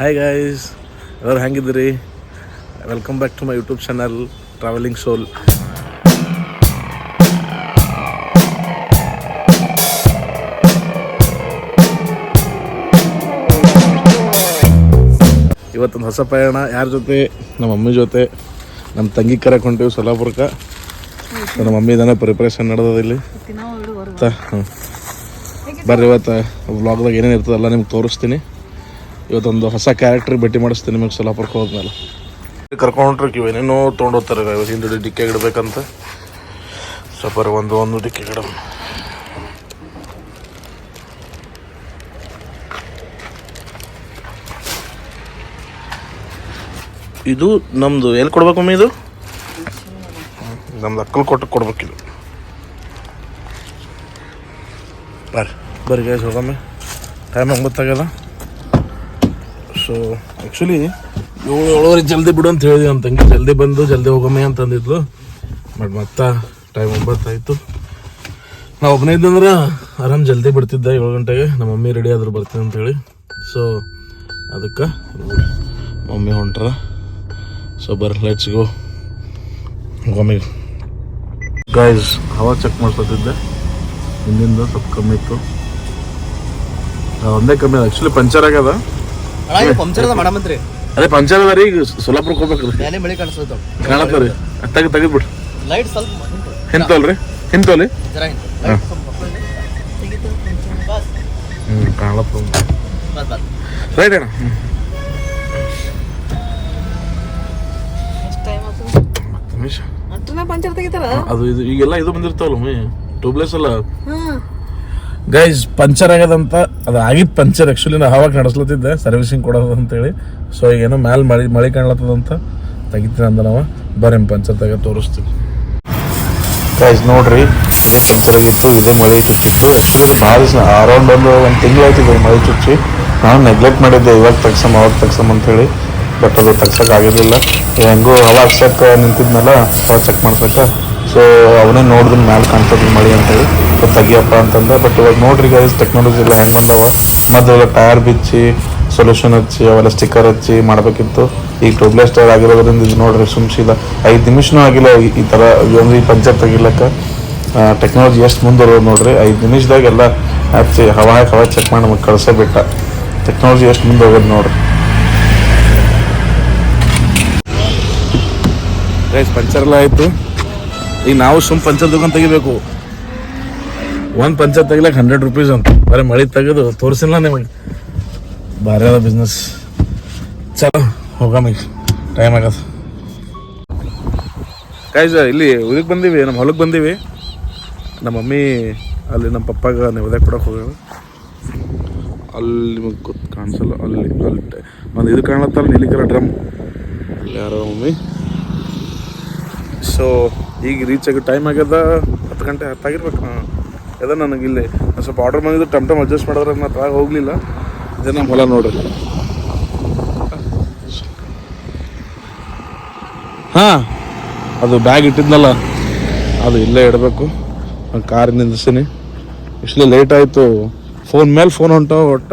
Hi guys ಎಲ್ಲರೂ ಹೆಂಗಿದ್ದೀರಿ? Welcome back to my YouTube channel travelling soul ಇವತ್ತೊಂದು ಹೊಸ ಪ್ರಯಾಣ ಯಾರ ಜೊತೆ? ನಮ್ಮ ಮಮ್ಮಿ ಜೊತೆ. ನಮ್ಮ ತಂಗಿ ಕರೆಕ್ ಹೊಂಟೀವಿ ನಮ್ಮ ಮಮ್ಮಿ ಇದನ್ನ ಪ್ರಿಪ್ರೇಷನ್ ನಡೆದದ ಇಲ್ಲಿ. ಬರ್ರಿ ಇವತ್ತು ವ್ಲಾಗ್ದಾಗ ಏನೇನು ಇರ್ತದಲ್ಲ ನಿಮ್ಗೆ ತೋರಿಸ್ತೀನಿ. ಇವತ್ತೊಂದು ಹೊಸ ಕ್ಯಾರೆಕ್ಟರ್ ಭೇಟಿ ಮಾಡಿಸ್ತೀನಿ ನಿಮಗೆ ಸೊಲ್ಲಾಪುರಕ್ಕೆ ಹೋದ್ಮೇಲೆ. ಕರ್ಕೊಂಡ್ರಿ ಏನೇನೋ ತೊಗೊಂಡು ಹೋಗ್ತಾರೆ ಇವತ್ತು ಹಿಂದೆ ಡಿಕ್ಕೆ ಇಡಬೇಕಂತ. ಸ್ವಲ್ಪ ಒಂದು ಒಂದು ಡಿಕ್ಕೆ ಗಿಡ ಇದು ನಮ್ಮದು ಎಲ್ಲಿ ಕೊಡ್ಬೇಕಮ್ಮ ಇದು? ನಮ್ದು ಅಕ್ಕಲ್ ಕೊಟ್ಟು ಇದು. ಬರ್ರಿ ಬರ್ರಿ ಗೈಸ್ ಹೋಗಮ್ಮ. ಟೈಮ್ ಒಂಬತ್ತಾಗ್ಯದ ಸೊ ಆ್ಯಕ್ಚುಲಿ ಏಳು ಏಳುವರೆ ಜಲ್ದಿ ಬಿಡು ಅಂತ ಹೇಳಿದ್ವಿ ನಮ್ಮ ತಂಗಿ. ಜಲ್ದಿ ಬಂದು, ಜಲ್ದಿ ಹೋಗಮ್ಮೆ ಅಂತಂದಿದ್ಲು. ಬಟ್ ಮತ್ತೆ ಟೈಮ್ ಒಂಬತ್ತಾಯಿತು. ನಾವು ಒಬ್ಬನೇ ಇದ್ದಂದ್ರೆ ಆರಾಮ್ ಜಲ್ದಿ ಬಿಡ್ತಿದ್ದೆ ಏಳು ಗಂಟೆಗೆ. ನಮ್ಮ ಮಮ್ಮಿ ರೆಡಿ ಆದ್ರು ಬರ್ತೀನಿ ಅಂತ ಹೇಳಿ ಸೊ ಅದಕ್ಕೆ ಮಮ್ಮಿ ಹೊಂಟ್ರ. ಸೊ ಬರ್ ಲೆಟ್ಸ್ ಗೋ ಹೋಗಮ್ಮಿ ಗಾಯ್ಸ್ ಹವಾ ಚೆಕ್ ಮಾಡ್ಕೊತಿದ್ದೆ. ಹಿಂದಿಂದ ಸ್ವಲ್ಪ ಕಮ್ಮಿ ಇತ್ತು. ಒಂದೇ ಕಮ್ಮಿ ಆ್ಯಕ್ಚುಲಿ ಪಂಚರ್ ಆಗ್ಯದ. ಪಂಚರ್ ಅದ ಮಾಡಮಂತ್ರಿ. ಅದೇ ಪಂಚರ್ ಅದ ರೀ ಈಗ ಸೊಲ್ಲಾಪುರಕ್ಕೆ ಹೋಗ್ಬೇಕ್ರಿ ಮೇಲೆ ಮಳಿ ಕಾಣಿಸ್ತದ ಕಾಣತ್ತ ರೀ. ತೆಗೆ ತೆಗೆದ್ಬಿಡ್ರಿ ಲೈಟ್ ಸ್ವಲ್ಪ ಹಿಂತಲ್ರಿ ಹಿಂತೋಲಿ ಜರ ಹ್ಞೂ. ರೈಟ್ ಅಣ್ಣ. ನಿಮಿಷ. ಪಂಚರ್ ತೆಗಿತಾರ? ಅದು ಇದು ಈಗೆಲ್ಲ ಇದು ಬಂದಿರ್ತಾವಲ್ಲ ಟೂಬ್ಲೆಸ್ ಟ್ಯೂಬ್ಲೆಸ್ ಅಲ್ಲ. ಗೈಸ್ ಪಂಚರ್ ಆಗದಂತ, ಅದು ಆಗಿದ್ ಪಂಚರ್ ಆ್ಯಕ್ಚುಲಿ ನಾ ಅವಾಗ ನಡೆಸ್ಲತ್ತಿದ್ದೆ ಸರ್ವಿಸಿಂಗ್ ಕೊಡೋದು ಅಂತೇಳಿ. ಸೊ ಏನೋ ಮ್ಯಾಲೆ ಮಳಿ, ಮಳೆ ಕಾಣ್ಲತ್ತದಂತ ತೆಗಿತೀನಿ ಅಂದ ನಾವು ಬರೀ ಪಂಚರ್ ತೆಗೆ ತೋರಿಸ್ತೀವಿ ಗೈಸ್ ನೋಡ್ರಿ, ಇದೇ ಪಂಚರ್ ಆಗಿತ್ತು ಇದೇ ಮಳೆ ಚುಚ್ಚಿತ್ತು ಆ್ಯಕ್ಚುಲಿ ಭಾಳ ದಿವಸ ಅರೌಂಡ್ ಒಂದು ಒಂದು ತಿಂಗಳಾಯ್ತಿದೆ ಮಳೆ ಚುಚ್ಚಿ. ನಾನು ನೆಗ್ಲೆಕ್ಟ್ ಮಾಡಿದ್ದೆ, ಇವಾಗ ತಗ್ಸಮ್, ಅವಾಗ ತಗ್ಸಮ್ ಅಂತೇಳಿ. ಬಟ್ ಅದು ತಗ್ಸಕ್ಕೆ ಆಗಿರಲಿಲ್ಲ. ಹೆಂಗೂ ಹವಾ ಹಚ್ಚಕ್ಕೆ ನಿಂತಿದ್ನಲ್ಲ ಅವಾಗ ಚೆಕ್ ಮಾಡ್ಸಕ್ಕೆ ಸೊ ಅವನೇ ನೋಡಿದ್ರೆ ಮ್ಯಾಲೆ ಕಾಣ್ತದ ಮಳೆ ಅಂತೇಳಿ. ಸೊ ತೆಗಿಯಪ್ಪ ಅಂತಂದೆ. ಬಟ್ ಇವಾಗ ನೋಡ್ರಿ ಗೈಸ್ ಟೆಕ್ನಾಲಜಿ ಎಲ್ಲ ಹೆಂಗೆ ಬಂದವ. ಮೊದಲೆಲ್ಲ ಟೈರ್ ಬಿಚ್ಚಿ ಸೊಲ್ಯೂಷನ್ ಹಚ್ಚಿ, ಅವೆಲ್ಲ ಸ್ಟಿಕ್ಕರ್ ಹಚ್ಚಿ ಮಾಡಬೇಕಿತ್ತು. ಈಗ ಟ್ಯೂಬ್ಲೆಸ್ ಟೈರ್ ಆಗಿರೋದ್ರಿಂದ ಇದು ನೋಡ್ರಿ ಸುಮ್ಸಿಲ್ಲ ಐದು ನಿಮಿಷನೂ ಆಗಿಲ್ಲ ಈ- ಈ ಥರ ಒಂದು ಈ ಪಂಚರ್ ತೆಗಿಲಕ್ಕ. ಟೆಕ್ನಾಲಜಿ ಎಷ್ಟು ಮುಂದುವರೋದು ನೋಡ್ರಿ. ಐದು ನಿಮಿಷದಾಗ ಎಲ್ಲ ಹಚ್ಚಿ ಹವಾ ಹವಾ ಚೆಕ್ ಮಾಡಿ ನಮಗೆ ಬಿಟ್ಟ ಟೆಕ್ನಾಲಜಿ ಎಷ್ಟು ಮುಂದೆ ನೋಡ್ರಿ. ಪಂಚರ್ ಎಲ್ಲ ಆಯಿತು. ಈಗ ನಾವು ಸುಮ್ ಪಂಚರ್ ದುಕಾನ್ ತೆಗಿಬೇಕು. ಒಂದು ಪಂಚರ್ ತೆಗಿಲಕ್ಕೆ ಹಂಡ್ರೆಡ್ ರುಪೀಸ್ ಅಂತ. ಬರೀ ಮಳೆ ತೆಗೆದು ತೋರಿಸಿಲ್ಲ ನಿಮಗೆ. ಭಾರಿ ಅದ ಬಿಸ್ನೆಸ್ ಚಲೋ ಹೋಗಮ್ಮ ಟೈಮ್ ಆಗದ. ಕಾಯ್ಸ ಇಲ್ಲಿ ಉದಕ್ಕೆ ಬಂದೀವಿ ನಮ್ಮ ಹೊಲಕ್ಕೆ ಬಂದೀವಿ. ನಮ್ಮ ಮಮ್ಮಿ, ಅಲ್ಲಿ ನಮ್ಮ ಪಪ್ಪಾಗ ನೀವು ನೆವದಾಗ ಕೊಡೋಕೆ ಹೋಗ್ಯಾವ. ಅಲ್ಲಿ ನಿಮಗೆ ಗೊತ್ತು ಕಾಣಿಸಲ್ಲ, ಅಲ್ಲಿ ಅಲ್ಲಿ ಒಂದು ಇದು ಕಾಣತ್ತಲ್ಲ ನೀಲಿಕರ ಡ್ರಮ್. ಅಲ್ಲಿ ಯಾರೋ ಮಮ್ಮಿ. ಸೊ ಈಗ ರೀಚ್ ಆಗೋ ಟೈಮ್ ಆಗ್ಯದ, ಹತ್ತು ಗಂಟೆ ಹತ್ತಾಗಿರ್ಬೇಕು. ಹಾಂ. ಅದ ನನಗೆ ಇಲ್ಲಿ. ಸ್ವಲ್ಪ ಆರ್ಡರ್ ಮಾಡಿದ್ರು ಟಮ್ ಟಮ್ ಅಡ್ಜಸ್ಟ್ ಮಾಡಿದ್ರೆ ನಾನು ಟ್ರಾಗ್ ಹೋಗಲಿಲ್ಲ. ಇದೇ ನಮ್ಮ ಹೊಲ ನೋಡ್ರಿ. ಹಾಂ, ಅದು ಬ್ಯಾಗ್ ಇಟ್ಟಿದ್ನಲ್ಲ, ಅದು ಇಲ್ಲೇ ಇಡಬೇಕು. ನಾನು ಕಾರ್ ನಿಂದಿಸ್ತೀನಿ ಇಷ್ಟು ಲೇಟ್ ಆಯಿತು. ಫೋನ್ ಮೇಲೆ ಫೋನ್ ಹೊಂಟಾವ ಒಟ್ಟ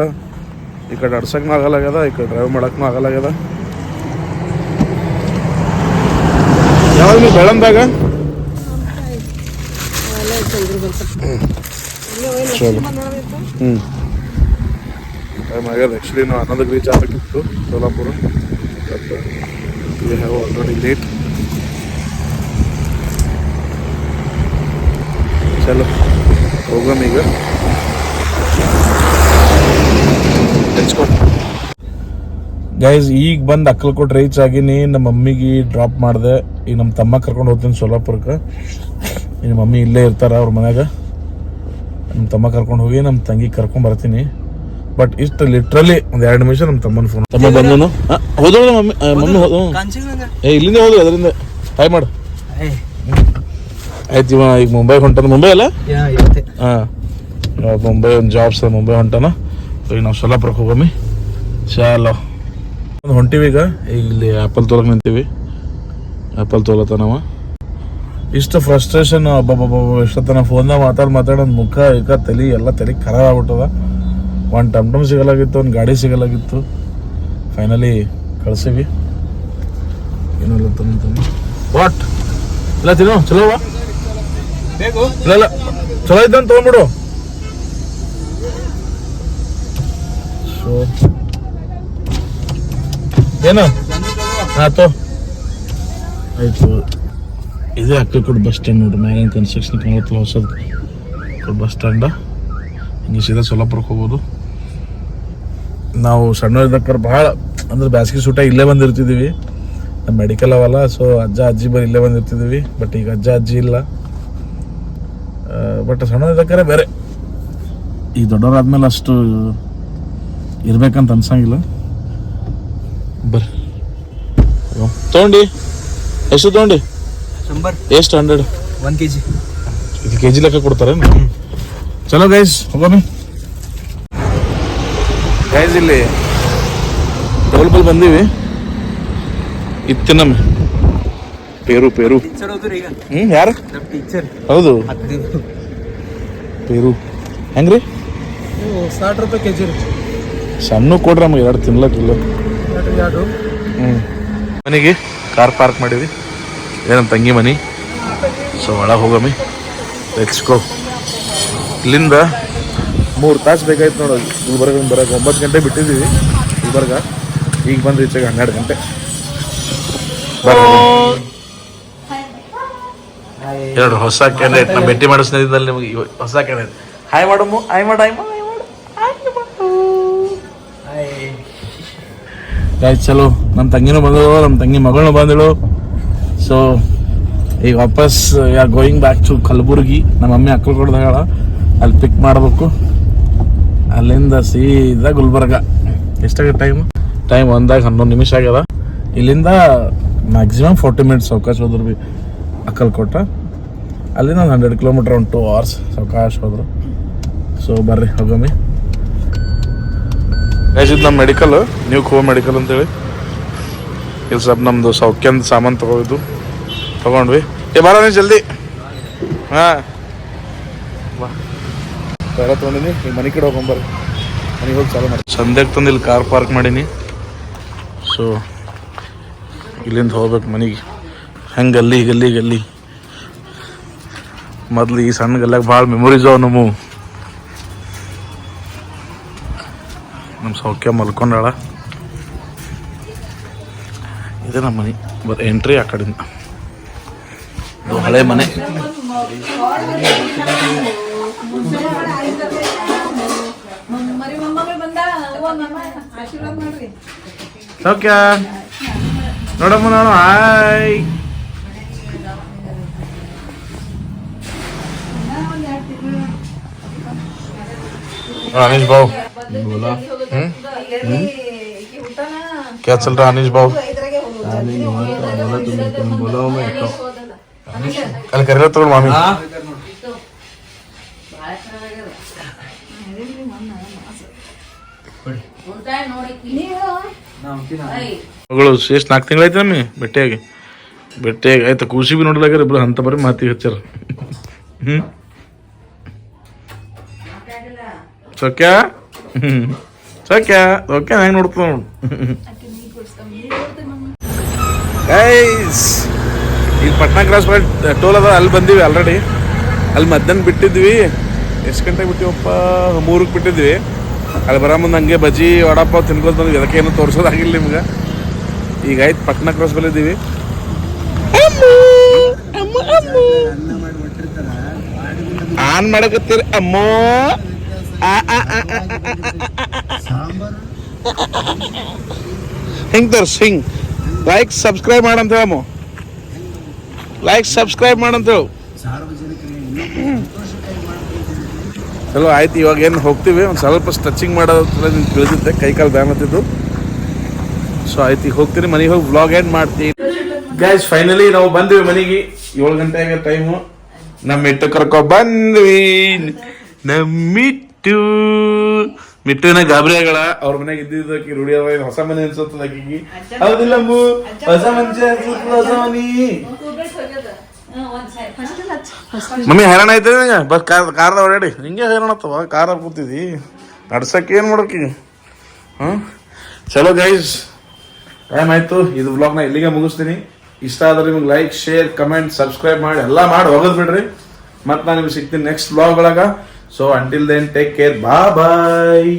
ಈ ಕಡೆ ಅಡ್ಸಕ್ನೂ ಆಗಲ್ಲಾಗ್ಯದ ಈ ಕಡೆ ಡ್ರೈವ್ ಮಾಡೋಕ್ಕೂ ಆಗಲ್ಲಾಗ್ಯದ ಯಾವಾಗ ನೀವು ಬೆಳಂದಾಗ ಹ್ಞೂ ಟೈಮ್ ಆಗ್ಯದ. ಆ್ಯಕ್ಚುಲಿ ನಾವು ಹನ್ನೊಂದಕ್ಕೆ ರೀಚ್ ಆಗಬೇಕಿತ್ತು Solapur. But we have already late ಚಲೋ. ಹೋಗೋಣ ಈಗ. ಗೈಸ್ ಈಗ ಬಂದು ಅಕ್ಕಲ್ಕೋಟ್ ರೀಚ್ ಆಗಿನಿ ನಮ್ಮ ಮಮ್ಮಿಗೆ ಡ್ರಾಪ್ ಮಾಡಿದೆ. ಈಗ ನಮ್ಮ ತಮ್ಮ ಕರ್ಕೊಂಡು ಹೋಗ್ತೀನಿ ಸೋಲಾಪುರಕ್ಕೆ. ನಮ್ಮ ಮಮ್ಮಿ ಇಲ್ಲೇ ಇರ್ತಾರ ಅವ್ರ ಮನ್ಯಾಗ. ನಮ್ಮ ತಮ್ಮ ಕರ್ಕೊಂಡು ಹೋಗಿ ನಮ್ಮ ತಂಗಿ ಕರ್ಕೊಂಡ್ ಬರ್ತೀನಿ. ಬಟ್ ಇಷ್ಟು ಲಿಟ್ರಲಿ ಒಂದು ಎರಡು ನಿಮಿಷ ನಮ್ಮ ತಮ್ಮನ ಫೋನ್ ತಮ್ಮ ಬಂದನು ಹೋದಳು ಮಮ್ಮಿ? ಮಮ್ಮಿ ಹೋದ ಏ, ಇಲ್ಲಿಂದ ಹೋದ್ರು, ಅದರಿಂದ. ಹಾಯ್ ಮಾಡು. ಆಯ್ತು ಇವ ಈಗ ಮುಂಬೈ ಹೊಂಟನ? ಮುಂಬೈ ಅಲ್ಲ. ಹಾಂ. ಮುಂಬೈ ಒಂದು ಜಾಬ್ಸ್ ಮುಂಬೈ ಹೊಂಟನ? ಈಗ ನಾವು ಸೊಲ್ಲಾಪುರಕ್ಕೆ ಹೋಗಮ್ಮಿ ಒಂದು ಹೊಂಟಿವಿ ಈಗ. ಇಲ್ಲಿ ಆ್ಯಪಲ್ ತೋಲಕ್ಕೆ ನಿಂತೀವಿ. ಆ್ಯಪಲ್ ತೊಲತನವ ಇಷ್ಟು ಫ್ರಸ್ಟ್ರೇಷನ್ ಅಬ್ಬಬ್ಬಬ್ಬ ಇಷ್ಟೊತ್ತನ ಫೋನ್ದಾಗ ಮಾತಾಡಿ ಮಾತಾಡೋದು ಮುಖ ಇಕ ತಲೆ ಎಲ್ಲ ತಲೆ ಖರಾಬ್ ಆಗ್ಬಿಟ್ಟದ. ಒಂದು ಟಮ್ ಟಮ್ ಸಿಗಲಾಗಿತ್ತು ಒಂದು ಗಾಡಿ ಸಿಗಲಾಗಿತ್ತು. ಫೈನಲಿ ಕಳ್ಸಿವಿ. ಏನಲ್ಲ ತಂದು ತಂದು ವಾಟ್ ಇಲ್ಲ ತಿನ್ನು ಚಲೋ ಇಲ್ಲ ಇಲ್ಲ. ಚಲೋ ಇದ್ದಂತ ತೊಗೊಂಡ್ಬಿಡು. ಸೊ ಏನು? ಆಯಿತು ಆಯ್ತು. ಇದೇ ಅಕ್ಕಲ್ಕೋಟ್ ಬಸ್ ಸ್ಟ್ಯಾಂಡ್ ನೋಡ್ರಿ ಮ್ಯಾಗಿನ ಕನ್ಸ್ಟ್ರಕ್ಷನ್ ಕಾಣುತ್ತಲ್ಲ ಹೊಸದು. ಬಸ್ ಸ್ಟ್ಯಾಂಡ ಹಿಂಗೆ ಸೀದಾ ಸೊಲ್ಲಾಪುರಕ್ಕೆ ಹೋಗ್ಬೋದು. ನಾವು ಸಣ್ಣವ್ರಿದ್ದಕ್ಕರ್ ಭಾಳ ಅಂದ್ರೆ ಬ್ಯಾಸಿಗೆ ಸೂಟ ಇಲ್ಲೇ ಬಂದಿರ್ತಿದ್ದೀವಿ ನಮ್ಮ ಮೆಡಿಕಲ್ ಅವಲ್ಲ ಸೊ ಅಜ್ಜ ಅಜ್ಜಿ ಬರೀ ಇಲ್ಲೇ ಬಂದಿರ್ತಿದ್ದೀವಿ ಬಟ್ ಈಗ ಅಜ್ಜ ಅಜ್ಜಿ ಇಲ್ಲ. ಬಟ್ ಸಣ್ಣದಿದ್ದಕ್ಕರೆ ಬೇರೆ. ಈ ದೊಡ್ಡವರಾದ್ಮೇಲೆ ಅಷ್ಟು ಇರ್ಬೇಕಂತ ಅನ್ಸಂಗಿಲ್ಲ. ಬರ್ರಿ. ತಗೊಂಡಿ. ಎಷ್ಟು ತೊಗೊಂಡಿ. ಶಂಬರ್ ಎಷ್ಟು? ಹಂಡ್ರೆಡ್ ಒನ್ ಕೆ ಜಿ ಇದು ಕೆ ಜಿ ಲೆಕ್ಕ ಕೊಡ್ತಾರೆ ಚಲೋ ಗೈಸ್ ಹೋಗೋಮಿ ಗೈಸ್ ಇಲ್ಲಿ ಡಬಲ್ ಬಲ್ ಬಂದೀವಿ. ಇತ್ತಿನಮ್ಮಿ ಪೇರು ಪೇರು. ಹ್ಮ್ ಯಾರು? ಟೀಚರ್ ಹೌದು. ಪೇರು. ಹೆಂಗ್ರಿ? ಸಾಟ್ ರೂಪಾಯಿ ಕೆ ಜಿ ಸಣ್ಣ ಕೊಡ್ರಿ ನಮಗೆ ಎರಡು ತಿನ್ಲಕ್ಕಿಲ್ಲ ಹ್ಞೂ ಮನೆಗೆ ಕಾರ್ ಪಾರ್ಕ್ ಮಾಡೀವಿ. ಇದೇ ನಮ್ಮ ತಂಗಿ ಮನೆ. ಸೊ ಒಳಗೆ ಹೋಗಮ್ಮಿ ಗೋ ಇಲ್ಲಿಂದ ಮೂರು ತಾಸು ಬೇಕಾಯ್ತು ನೋಡು ಗುಲ್ಬರ್ಗ ಬರೋಕೆ ಒಂಬತ್ತು ಗಂಟೆ ಬಿಟ್ಟಿದ್ದೀವಿ ಗುಲ್ಬರ್ಗ ಈಗ ಬಂದು ರೀಚಾಗ ಹನ್ನೆರಡು ಗಂಟೆ. ಎರಡು ಹೊಸ ಕ್ಯಾಂಡಿಡೇಟ್ ನಮ್ಮ ಭೇಟಿ ಮಾಡೋ ಸ್ನೇಹಿತರಲ್ಲಿ ನಿಮಗೆ ಹೊಸ ಕ್ಯಾಂಡಿಡೇಟ್ ಹಾಯ್ ಮಾಡಮ್ಮು ಹಾಯ್ ಮಾಡು ಹಾಯ್ ಮಾಡು ಚಲೋ. ನಮ್ಮ ತಂಗಿನೂ ಬಂದಳು ನಮ್ಮ ತಂಗಿ ಮಗಳನ್ನೂ ಬಂದಳು. ಸೊ ಈಗ ವಾಪಸ್ ಯಾ ಗೋಯಿಂಗ್ ಬ್ಯಾಕ್ ಟು ಕಲಬುರ್ಗಿ ನಮ್ಮ ಮಮ್ಮಿ ಅಕ್ಕಳು ಕೊಡ್ದಾಳ ಅಲ್ಲಿ ಪಿಕ್ ಮಾಡಬೇಕು. ಅಲ್ಲಿಂದ ಸೀದಾ ಗುಲ್ಬರ್ಗ. ಎಷ್ಟಾಗ ಟೈಮ್ ಟೈಮ್ ಒಂದಾಗ ಹನ್ನೊಂದು ನಿಮಿಷ ಆಗ್ಯದ. ಇಲ್ಲಿಂದ ಮ್ಯಾಕ್ಸಿಮಮ್ ಫೋರ್ಟಿ ಮಿನಿಟ್ಸ್ ಅವಕಾಶ ಹೋದ್ರು ಬಿ ಅಕ್ಕಲ್ಕೋಟ ಅಲ್ಲಿಂದ ಒಂದು ಹಂಡ್ರೆಡ್ ಕಿಲೋಮೀಟ್ರ್ ಒಂದು ಟೂ ಅವರ್ಸ್ ಅವಕಾಶ ಹೋದ್ರು. ಸೊ ಬರ್ರಿ, ಹೋಗಮ್ಮಿ. ನಮ್ಮ ಮೆಡಿಕಲ್ ನೀವು ಕೋ ಮೆಡಿಕಲ್ ಅಂತೇಳಿ. ಇಲ್ಲಿ ಸ್ವಲ್ಪ ನಮ್ಮದು ಸೌಖ್ಯಂದು ಸಾಮಾನು ತಗೋದು ತಗೊಂಡ್ವಿ. ಏ ಬಾರ ನೀ ಜಲ್ದಿ. ಹಾಂ. ಬಾ. ಬೇರೆ ತೊಗೊಂಡಿನಿ ಈಗ ಮನೆ ಕಡೆ ಹೋಗೊಂಬರ್ರಿ ಮನೆಗೆ ಹೋಗಿ ಚಾಲು ಮಾಡಿ ಸಂಧ್ಯಾಗ ತಂದು ಇಲ್ಲಿ ಕಾರ್ ಪಾರ್ಕ್ ಮಾಡೀನಿ. ಸೊ ಇಲ್ಲಿಂದ ಹೋಗ್ಬೇಕು ಮನೆಗೆ. ಹೆಂಗೆ ಗಲ್ಲಿ ಗಲ್ಲಿ ಗಲ್ಲಿ. ಮೊದ್ಲು ಈ ಸಣ್ಣ ಗಲ್ಲಾಗ ಭಾಳ ಮೆಮೊರೀಸ್ ಅವ ನಮ್ಮ. ನಮ್ಮ ಸೌಖ್ಯ ಮಲ್ಕೊಂಡಾಳ. ಇದೆ ನಮ್ಮ ಮನೆ ಬರ್ ಎಂಟ್ರಿ ಆ ಕಡೆಯಿಂದ ಇದು ಹಳೆ ಮನೆ ಮರಿ ಮೊಮ್ಮಗಳು ಬಂದ ಅವ್ವ ಮಮ್ಮ ಆಶೀರ್ವಾದ ಮಾಡ್ರಿ ಸೌಖ್ಯ ನೋಡಮ್ಮ ನೋಡು ಹಾಯ್ अनिश भाऊ बोला क्या चल रहा है अनिश भाऊ ಅಲ್ಲಿ ಕರೆಲ್ಲ ತಗೊಂಡು ಮಾಮಿ. ಮಗಳು ಎಷ್ಟು ನಾಲ್ಕು ತಿಂಗಳಾಯ್ತು ನಮ್ಮಿ ಬೆಟ್ಟಿಯಾಗಿ. ಬೆಟ್ಟಿಯಾಗಿ. ಆಯ್ತು ಖುಷಿ ಬಿ ನೋಡ್ಲಾಗ್ಯಾರ ಇಬ್ರು ಅಂತ ಬರೀ ಮಾತಿಗೆ ಹಚ್ಚಾರ. ಹ್ಞೂ ಸೊಕ್ಯಾ ಹ್ಞೂ ಸೊಕ್ಯಾ ಓಕೆ ಹೆಂಗೆ ನೋಡ್ತು ನೋಡು. ಗೈಸ್ ಈಗ ಪಟ್ನಾ ಕ್ರಾಸ್ ಮಾಡಿ ಟೋಲ್ ಅದ ಅಲ್ಲಿ ಬಂದೀವಿ ಆಲ್ರೆಡಿ ಅಲ್ಲಿ ಮಧ್ಯಾಹ್ನ ಬಿಟ್ಟಿದ್ವಿ. ಎಷ್ಟು ಗಂಟೆಗೆ ಬಿಟ್ಟಿವಪ್ಪ ಮೂರಕ್ಕೆ ಬಿಟ್ಟಿದ್ವಿ. ಅಲ್ಲಿ ಬರೋ ಮುಂದೆ ಹಂಗೆ ಬಜ್ಜಿ ವಡಾಪಾವ್ ತಿನ್ಕೋದು ಬಂದ್ವಿ ಅದಕ್ಕೆ ಏನು ತೋರಿಸೋದಾಗಿಲ್ಲ ನಿಮ್ಗೆ. ಈಗ ಆಯ್ತು ಪಟ್ನಾ ಕ್ರಾಸ್ ಬಂದಿದ್ದೀವಿ ಆನ್ ಮಾಡಕತ್ತೀರಿ ಅಮ್ಮೋ. ಹಿಂಗ್ ತೋರ್ಸ್ ಹಿಂಗ್. ಲೈಕ್ ಸಬ್ಸ್ಕ್ರೈಬ್ ಮಾಡಂತ ಹೇಳಮ್ಮ ಲೈಕ್ ಸಬ್ಸ್ಕ್ರೈಬ್ ಮಾಡಂತ ಹೇಳು ಚಲೋ ಆಯ್ತು, ಇವಾಗ ಏನು ಹೋಗ್ತೀವಿ? ಒಂದು ಸ್ವಲ್ಪ ಸ್ಟ್ರೆಚಿಂಗ್ ಮಾಡೋದ್ರ ನಿಮ್ಗೆ ತಿಳಿದಿದ್ದೆ. ಕೈ ಕಾಲು ಬ್ಯಾನತ್ತಿದ್ದು ಸೊ ಆಯ್ತು, ಈಗ ಹೋಗ್ತೀನಿ. ಮನೆಗೆ ಹೋಗಿ ವ್ಲಾಗ್ ಎಂಡ್ ಮಾಡ್ತೀನಿ ಗೈಸ್ ಫೈನಲಿ ನಾವು ಬಂದ್ವಿ ಮನೆಗೆ. ಏಳು ಗಂಟೆ ಆಗ ಟೈಮು ನಮ್ಮ ಇಟ್ಟು ಕರ್ಕೊ ಬಂದ್ವಿ. ನಮ್ಮ ಮಿಟ್ಟು ಮಿಟ್ಟುನ ಗಾಬರಿಯಾಗಳ ಅವ್ರ ಮನೆಗೆ ಇದ್ದಿದ್ದಕ್ಕೆ ರೂಢಿ ಅದ ಇದು ಹೊಸ ಮನೆ ಅನ್ಸುತ್ತದ ಆಕಿಗೆ? ಹೌದಿಲ್ಲ ಹೊಸ ಮನುಷ್ಯ ಅನ್ಸುತ್ತದ ಹೊಸ ಮನಿ? ಮಮ್ಮಿ ಹೈರಾಣ ಐತೆ ಬಸ್ ಕಾರ್ ಕಾರ್ದ ಓಡಾಡಿ. ಹಿಂಗೆ ಹೈರಾಣ ಆತವ? ಕಾರ್ ಕೂತಿದಿ. ನಡ್ಸಕ್ಕೆ ಏನು ಮಾಡೋಕೆ? ಹ್ಞೂ ಚಲೋ ಗೈಸ್ ಟೈಮ್ ಆಯಿತು. ಇದು ಬ್ಲಾಗ್ನ ಇಲ್ಲಿಗೆ ಮುಗಿಸ್ತೀನಿ. ಇಷ್ಟ ಆದ್ರೆ ನಿಮ್ಗೆ ಲೈಕ್ ಶೇರ್ ಕಮೆಂಟ್ ಸಬ್ಸ್ಕ್ರೈಬ್ ಮಾಡಿ. ಎಲ್ಲ ಮಾಡಿ ಹೋಗೋದು ಬಿಡ್ರಿ. ಮತ್ತೆ ನಾನು ನಿಮ್ಗೆ ಸಿಗ್ತೀನಿ ನೆಕ್ಸ್ಟ್ ವ್ಲಾಗ್ ಒಳಗ. So until then take care bye bye